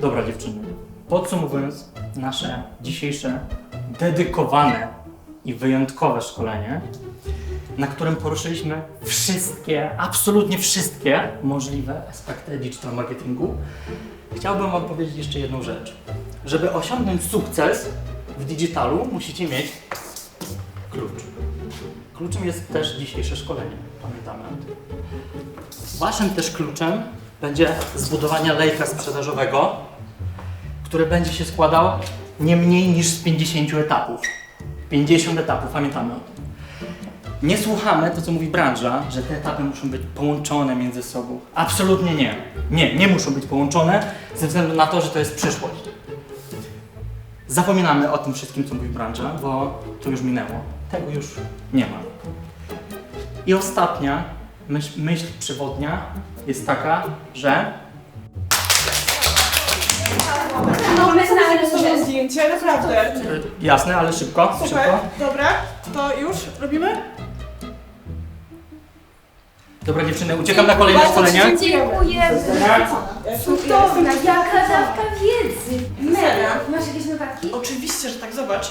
Dobra dziewczyny, podsumowując nasze dzisiejsze dedykowane i wyjątkowe szkolenie, na którym poruszyliśmy wszystkie, absolutnie wszystkie możliwe aspekty digital marketingu, chciałbym Wam powiedzieć jeszcze jedną rzecz. Żeby osiągnąć sukces w digitalu, musicie mieć klucz. Kluczem jest też dzisiejsze szkolenie, pamiętamy o tym. Waszym też kluczem będzie zbudowanie lejka sprzedażowego, który będzie się składał nie mniej niż z 50 etapów. 50 etapów, pamiętamy o tym. Nie słuchamy to, co mówi branża, że te etapy muszą być połączone między sobą. Absolutnie nie. Nie, nie muszą być połączone ze względu na to, że to jest przyszłość. Zapominamy o tym wszystkim, co mówi branża, bo to już minęło. Tego już nie ma. I ostatnia myśl, myśl przewodnia jest taka, że Mamy znaleźć sobie zdjęcie, naprawdę. jasne, ale szybko, Super, szybko. dobra, to już robimy? Dobra dziewczyny, uciekam na kolejne szkolenie. Dziękujemy. Cudowna, jaka dawka wiedzy. Mega. Masz jakieś notatki? Oczywiście, że tak, zobacz.